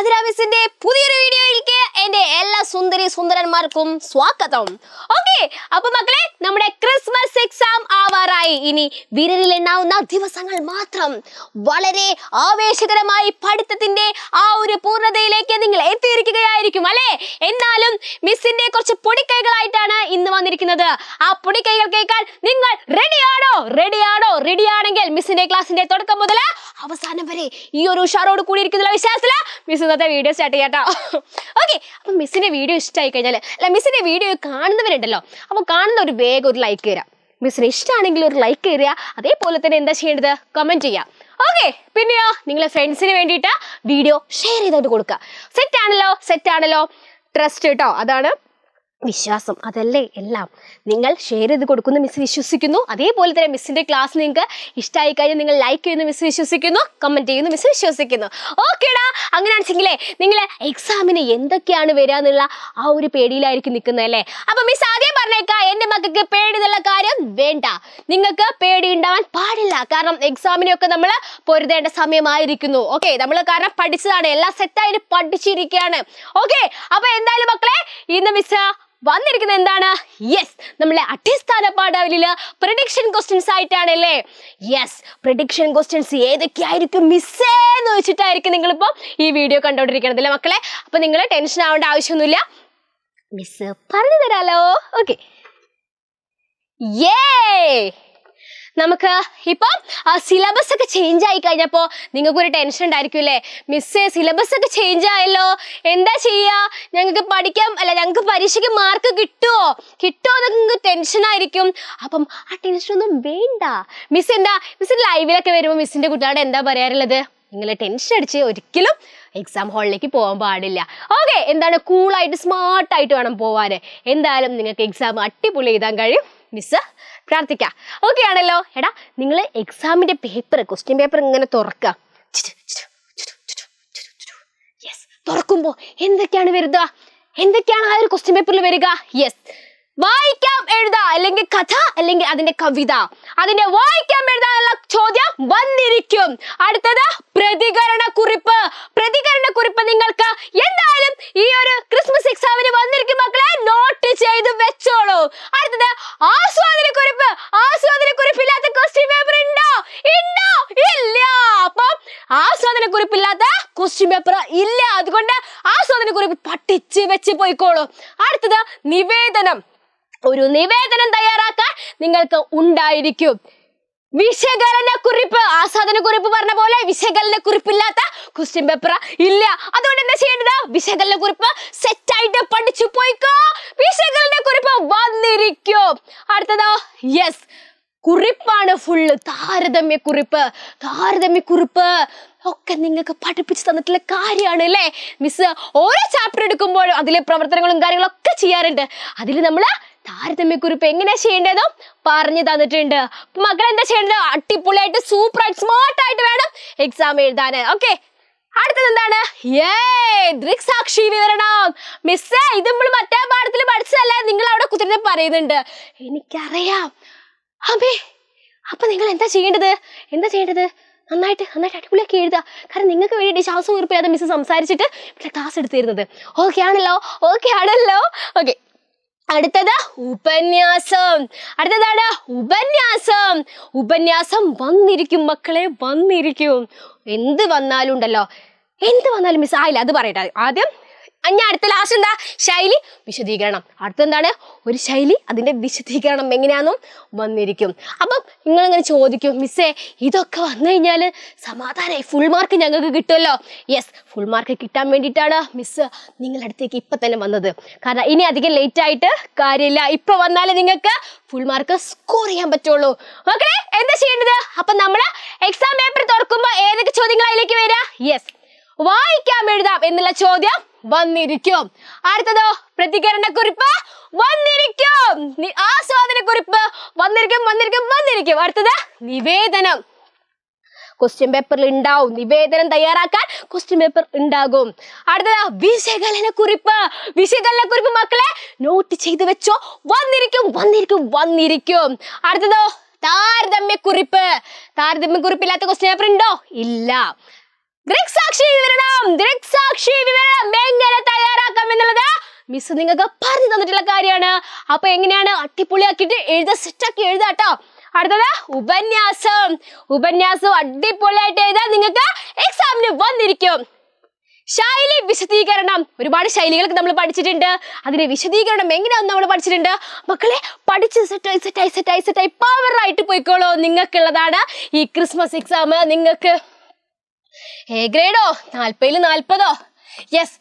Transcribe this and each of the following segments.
ആതിര മിസ്സിന്റെ പുതിയൊരു വീഡിയോയിലേക്ക് എന്റെ എല്ലാ സുന്ദരി സുന്ദരന്മാർക്കും സ്വാഗതം. ഓക്കെ അപ്പൊ മക്കളെ നമ്മുടെ ക്രിസ്മസ് എക്സാം ആവാറായി. ഇനി വിരലിൽ എണ്ണാവുന്ന ദിവസങ്ങൾ മാത്രം വളരെ ആവേശകരമായി പഠിത്തത്തിന്റെ ആ ഒരു പൂർണതയിലേക്ക് നിങ്ങൾ എത്തിയിരിക്കുകയായിരിക്കും അല്ലെ? എന്നാലും മിസ്സിന്റെ കുറച്ച് പൊടിക്കൈകളായിട്ടാണ് ഇന്ന് വന്നിരിക്കുന്നത്. ആ പൊടിക്കൈകൾ കേൾക്കാൻ നിങ്ങൾ റെഡിയാണോ റെഡിയാണോ റെഡിയാണെങ്കിൽ മിസ്സിന്റെ ക്ലാസിന്റെ തുടക്കം മുതൽ അവസാനം വരെ ഈ ഒരു ഉഷാറോട് കൂടി ഇരിക്കുന്ന വിശ്വാസത്തിൽ മിസ് ഇന്നത്തെ വീഡിയോ സ്റ്റാർട്ട് ചെയ്യാട്ടോ ഓക്കെ അപ്പൊ മിസ്സിന്റെ വീഡിയോ ഇഷ്ടമായി കഴിഞ്ഞാൽ അല്ല മിസ്സിന്റെ വീഡിയോ കാണുന്നവരുണ്ടല്ലോ അപ്പൊ കാണുന്ന ഒരു വേഗം ഒരു ലൈക്ക് തരാം മിസ്സിന് ഇഷ്ടമാണെങ്കിൽ ഒരു ലൈക്ക് തരിക അതേപോലെ തന്നെ എന്താ ചെയ്യേണ്ടത്? കമന്റ് ചെയ്യാം. ഓക്കെ പിന്നെയോ നിങ്ങളെ ഫ്രണ്ട്സിന് വേണ്ടിയിട്ട് വീഡിയോ ഷെയർ ചെയ്തോണ്ട് കൊടുക്കുക സെറ്റ് ആണല്ലോ സെറ്റ് ആണല്ലോ. ട്രസ്റ്റ് കേട്ടോ അതാണ്. വിശ്വാസം. അതല്ലേ എല്ലാം. നിങ്ങൾ ഷെയർ ചെയ്ത് കൊടുക്കുന്ന മിസ് വിശ്വസിക്കുന്നു. അതേപോലെ തന്നെ മിസ്സിന്റെ ക്ലാസ് നിങ്ങൾക്ക് ഇഷ്ടമായി കഴിഞ്ഞാൽ നിങ്ങൾ ലൈക്ക് ചെയ്യുന്ന മിസ് വിശ്വസിക്കുന്നു കമന്റ് ചെയ്യുന്ന മിസ് വിശ്വസിക്കുന്നു. ഓക്കേടാ അങ്ങനെയാണെങ്കിലേ നിങ്ങൾ എക്സാമിന് എന്തൊക്കെയാണ് വരിക എന്നുള്ള ആ ഒരു പേടിയിലായിരിക്കും നിൽക്കുന്നത് അല്ലേ? അപ്പൊ മിസ് ആദ്യം പറഞ്ഞേക്കാം എന്റെ മക്കൾക്ക് പേടി എന്നുള്ള കാര്യം വേണ്ട. നിങ്ങൾക്ക് പേടി ഉണ്ടാവാൻ പാടില്ല. കാരണം എക്സാമിനൊക്കെ നമ്മൾ പൊരുതേണ്ട സമയമായിരിക്കുന്നു. ഓക്കെ നമ്മൾ കാരണം പഠിച്ചതാണ്. എല്ലാം സെറ്റായിട്ട് പഠിച്ചിരിക്കുകയാണ്. ഓക്കെ അപ്പൊ എന്തായാലും മക്കളെ ഇന്ന് മിസ് വന്നിരിക്കുന്നത് എന്താണ്? യെസ് നമ്മളെ അടിസ്ഥാന പാഠാവലിയിൽ പ്രഡിക്ഷൻ ക്വസ്റ്റ്യൻസ് ആയിട്ടാണ് അല്ലേ യെസ് പ്രഡിക്ഷൻ ക്വസ്റ്റ്യൻസ് ഏതൊക്കെയായിരിക്കും മിസ്സേ എന്ന് വെച്ചിട്ടായിരിക്കും നിങ്ങളിപ്പോൾ ഈ വീഡിയോ കണ്ടോണ്ടിരിക്കണത് അല്ലേ മക്കളെ? അപ്പൊ നിങ്ങൾ ടെൻഷൻ ആവേണ്ട ആവശ്യമൊന്നുമില്ല. മിസ് പറഞ്ഞു തരാലോ ഓക്കെ യേ നമുക്ക് ഇപ്പം സിലബസ് ഒക്കെ ചേഞ്ച് ആയി കഴിഞ്ഞപ്പോൾ നിങ്ങൾക്ക് ഒരു ടെൻഷൻ ഉണ്ടായിരിക്കും അല്ലേ? മിസ് സിലബസ് ഒക്കെ ചേഞ്ച് ആയല്ലോ. എന്താ ചെയ്യാ? ഞങ്ങൾക്ക് പഠിക്കാം അല്ല ഞങ്ങൾക്ക് പരീക്ഷയ്ക്ക് മാർക്ക് കിട്ടുമോ കിട്ടുമോ എന്നൊക്കെ നിങ്ങൾക്ക് ടെൻഷൻ ആയിരിക്കും. അപ്പം ആ ടെൻഷൻ ഒന്നും വേണ്ട. മിസ് എന്താ? മിസ് ലൈവിലൊക്കെ വരുമ്പോൾ മിസ്സിന്റെ കുട്ടികളോട് എന്താ പറയാറുള്ളത്? നിങ്ങൾ ടെൻഷൻ അടിച്ച് ഒരിക്കലും എക്സാം ഹാളിലേക്ക് പോകാൻ പാടില്ല. ഓക്കെ എന്താണ് കൂളായിട്ട് സ്മാർട്ടായിട്ട് വേണം പോവാൻ എന്തായാലും നിങ്ങൾക്ക് എക്സാം അടിപൊളി എഴുതാൻ കഴിയും. മിസ് പ്രാർത്ഥിക്കാം. ഓക്കെ ആണല്ലോ. എടാ നിങ്ങൾ എക്സാമിന്റെ പേപ്പർ ക്വസ്റ്റ്യൻ പേപ്പർ ഇങ്ങനെ തുറക്കുക യെസ് തുറക്കുമ്പോൾ എന്തൊക്കെയാണ് വരുക? എന്തൊക്കെയാണ് ആ ഒരു ക്വസ്റ്റ്യൻ പേപ്പറിൽ വരിക? യെസ് വായിക്കാം എഴുതാ. അല്ലെങ്കിൽ കഥ അല്ലെങ്കിൽ അതിന്റെ കവിത. അതിന്റെ വായിക്കാം എഴുതാനുള്ള ചോദ്യം വന്നിരിക്കും. അടുത്തത് പ്രതികരണ കുറിപ്പ് പ്രതികരണ കുറിപ്പ് നിങ്ങൾക്ക് എന്തായാലും ഈ ഒരു ക്രിസ്മസ് എക്സാമിന് വന്നിരിക്കും മക്കളെ നോട്ട് ചെയ്ത് വെച്ചോളൂ അടുത്തത് ആസ്വാദന കുറിപ്പ് ആസ്വാദന കുറിപ്പില്ലാത്ത ക്വസ്റ്റ്യൻ പേപ്പർ ഉണ്ടോ ഉണ്ടോ ഇല്ല അപ്പം ആസ്വാദന കുറിപ്പില്ലാത്ത ക്വസ്റ്റ്യൻ പേപ്പർ ഇല്ല. അതുകൊണ്ട് ആസ്വാദന കുറിപ്പ് പഠിച്ച് വെച്ച് പോയിക്കോളൂ. അടുത്തത് നിവേദനം. ഒരു നിവേദനം തയ്യാറാക്കാൻ നിങ്ങൾക്ക് ഉണ്ടായിരിക്കും. വിശകലന കുറിപ്പ് ആസ്വാദന കുറിപ്പ് പറഞ്ഞ പോലെ വിശകലന കുറിപ്പില്ലാത്ത ക്വസ്റ്റ്യൻ പേപ്പർ ഇല്ല. അതുകൊണ്ട് എന്താ ചെയ്യേണ്ടത്? വിശകലന കുറിപ്പ് സെറ്റ് ആയിട്ട് പഠിച്ചു പോയിക്കോ. വിശകലന കുറിപ്പ് വന്നിരിക്കും. അടുത്തതോ യെസ് കുറിപ്പാണ് ഫുള്ള് താരതമ്യ കുറിപ്പ് താരതമ്യ കുറിപ്പ് ഒക്കെ നിങ്ങൾക്ക് പഠിപ്പിച്ചു തന്നിട്ടുള്ള കാര്യമാണ് അല്ലേ? മിസ് ഓരോ ചാപ്റ്റർ എടുക്കുമ്പോഴും അതിലെ പ്രവർത്തനങ്ങളും കാര്യങ്ങളും ഒക്കെ ചെയ്യാറുണ്ട്. അതിൽ നമ്മൾ താരതമ്യക്കുറിപ്പ് എങ്ങനെയാ ചെയ്യേണ്ടതും പറഞ്ഞു തന്നിട്ടുണ്ട്. മകൾ എന്താ ചെയ്യേണ്ടത്? അടിപൊളിയായിട്ട് സൂപ്പർ ആയിട്ട് സ്മാർട്ട് ആയിട്ട് വേണം എക്സാം എഴുതാൻ. ഓക്കെ അടുത്തത് എന്താണ്? ദൃക്സാക്ഷി വിവരണം. മിസ്സേ ഇത് നമ്മൾ മറ്റേ പാഠത്തിൽ പഠിച്ചതല്ല? നിങ്ങൾ അവിടെ കുതിരനെ പറയുന്നുണ്ട്. എനിക്കറിയാം. അമ്മേ അപ്പൊ നിങ്ങൾ എന്താ ചെയ്യേണ്ടത്? എന്താ ചെയ്യേണ്ടത്? നന്നായിട്ട് നന്നായിട്ട് അടിപൊളിയാക്കി എഴുതുക. കാരണം നിങ്ങൾക്ക് വേണ്ടി ശ്വാസം ഉറപ്പില്ലാതെ മിസ് സംസാരിച്ചിട്ട് ഇവിടെ ക്ലാസ് എടുത്തിരുന്നത്. ഓക്കെ ആണല്ലോ? ഓക്കെ ആണല്ലോ? ഓക്കെ അടുത്തത് ഉപന്യാസം. അടുത്തതാണ് ഉപന്യാസം. ഉപന്യാസം വന്നിരിക്കും മക്കളെ വന്നിരിക്കും. എന്ത് വന്നാലും ഉണ്ടല്ലോ. എന്ത് വന്നാലും മിസ് ആയില്ല അത് പറയട്ടെ. ആദ്യം ഞാൻ അടുത്ത ലാസ്റ്റ് എന്താ? ശൈലി വിശദീകരണം. അടുത്തെന്താണ്? ഒരു ശൈലി അതിന്റെ വിശദീകരണം എങ്ങനെയാണെന്നും വന്നിരിക്കും. അപ്പം നിങ്ങൾ ഇങ്ങനെ ചോദിക്കും? മിസ്സേ ഇതൊക്കെ വന്നു കഴിഞ്ഞാൽ സമാധാനമായി ഫുൾ മാർക്ക് ഞങ്ങൾക്ക് കിട്ടുമല്ലോ. യെസ് ഫുൾ മാർക്ക് കിട്ടാൻ വേണ്ടിയിട്ടാണ് മിസ്സ് നിങ്ങളുടെ അടുത്തേക്ക് ഇപ്പം തന്നെ വന്നത്. കാരണം ഇനി അധികം ലേറ്റ് ആയിട്ട് കാര്യമില്ല. ഇപ്പൊ വന്നാലേ നിങ്ങൾക്ക് ഫുൾ മാർക്ക് സ്കോർ ചെയ്യാൻ പറ്റുള്ളൂ. ഓക്കെ എന്താ ചെയ്യേണ്ടത്? അപ്പം നമ്മൾ എക്സാം പേപ്പർ തുറക്കുമ്പോൾ ഏതൊക്കെ ചോദ്യങ്ങൾ അതിലേക്ക് വരിക? യെസ് വായിക്കാൻ എഴുതാം എന്നുള്ള ചോദ്യം വന്നിരിക്കും. അടുത്തതോ പ്രതികരണ കുറിപ്പ് വന്നിരിക്കും. ആസ്വാദന കുറിപ്പ് വന്നിരിക്കും വന്നിരിക്കും വന്നിരിക്കും. അടുത്തത് നിവേദനം. ക്വസ്റ്റ്യൻ പേപ്പറിൽ ഉണ്ടാവും. നിവേദനം തയ്യാറാക്കാൻ ക്വസ്റ്റ്യൻ പേപ്പർ ഉണ്ടാകും. അടുത്തത് വിശകലന കുറിപ്പ് വിശകലന കുറിപ്പ് മക്കളെ നോട്ട് ചെയ്ത് വെച്ചോ. വന്നിരിക്കും വന്നിരിക്കും വന്നിരിക്കും. അടുത്തതോ താരതമ്യ കുറിപ്പ് താരതമ്യ കുറിപ്പ് ഇല്ലാത്ത ക്വസ്റ്റ്യൻ പേപ്പർ ഉണ്ടോ? ഇല്ല. ദൃക്സാക്ഷി വിവരണം. ദൃക്സാക്ഷി വിവരണം. എങ്ങനെ തയ്യാറാക്കാം എന്നുള്ളത് മിസ് നിങ്ങൾക്ക് പറഞ്ഞു തന്നിട്ടുള്ള കാര്യമാണ്. അപ്പൊ എങ്ങനെയാണ് അടിപൊളിയാക്കിയിട്ട് എഴുത സെറ്റാക്കി എഴുതാട്ടോ അടുത്തത് ഉപന്യാസം. ഉപന്യാസം അടിപൊളിയായിട്ട് എഴുതാൻ നിങ്ങൾക്ക് എക്സാമിന് വന്നിരിക്കും. ശൈലി വിശദീകരണം. ഒരുപാട് ശൈലികളൊക്കെ നമ്മൾ പഠിച്ചിട്ടുണ്ട്. അതിന്റെ വിശദീകരണം എങ്ങനെയാണെന്ന് നമ്മൾ പഠിച്ചിട്ടുണ്ട്. മക്കളെ പഠിച്ച് സെറ്റ് സെറ്റായി സെറ്റ് സെറ്റായി പവർ ആയിട്ട് പോയിക്കോളൂ. നിങ്ങൾക്കുള്ളതാണ് ഈ ക്രിസ്മസ് എക്സാം നിങ്ങൾക്ക് എ ഗ്രേഡോ? നാൽപ്പതിൽ നാൽപ്പതോ യെസ്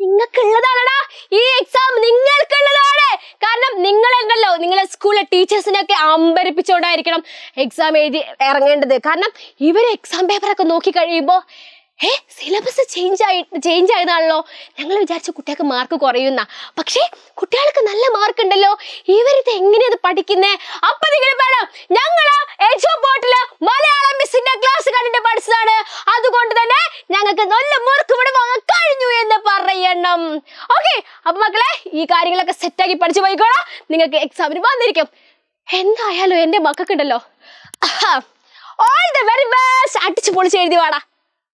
നിങ്ങൾക്കുള്ളതാണടാ. ഈ എക്സാം നിങ്ങൾക്കുള്ളതാണ്. കാരണം നിങ്ങൾ നിങ്ങളുണ്ടല്ലോ നിങ്ങളെ സ്കൂളിലെ ടീച്ചേഴ്സിനെയൊക്കെ അമ്പരിപ്പിച്ചുകൊണ്ടായിരിക്കണം എക്സാം എഴുതി ഇറങ്ങേണ്ടത്. കാരണം ഇവർ എക്സാം പേപ്പറൊക്കെ നോക്കി കഴിയുമ്പോൾ ഏ സിലബസ് ചേഞ്ച് ആയി ചേഞ്ച് ആയതാണല്ലോ. ഞങ്ങൾ വിചാരിച്ച കുട്ടികൾക്ക് മാർക്ക് കുറയുന്ന. പക്ഷേ കുട്ടികൾക്ക് നല്ല മാർക്ക് ഉണ്ടല്ലോ. ഇവരിത് എങ്ങനെയത് പഠിക്കുന്നേ? അപ്പൊ നിങ്ങൾ വേണം ബോട്ടിൽ മലയാളം മിസ്സിന്റെ ക്ലാസ് കണ്ടിട്ട് പഠിച്ചതാണ്. അതുകൊണ്ട് തന്നെ ഞങ്ങൾക്ക് നല്ല മാർക്ക് ഇവിടെ കഴിഞ്ഞു എന്ന് പറയണം. ഓക്കെ അപ്പൊ മക്കളെ ഈ കാര്യങ്ങളൊക്കെ സെറ്റാക്കി പഠിച്ചു പോയിക്കോളാം. നിങ്ങൾക്ക് എക്സാമിന് വന്നിരിക്കും. എന്തായാലും എന്റെ മക്കൾക്കുണ്ടല്ലോ. ഓൾ ദ വെരി ബെസ്റ്റ് അടിച്ചു പൊളിച്ച് എഴുതി വാടാ.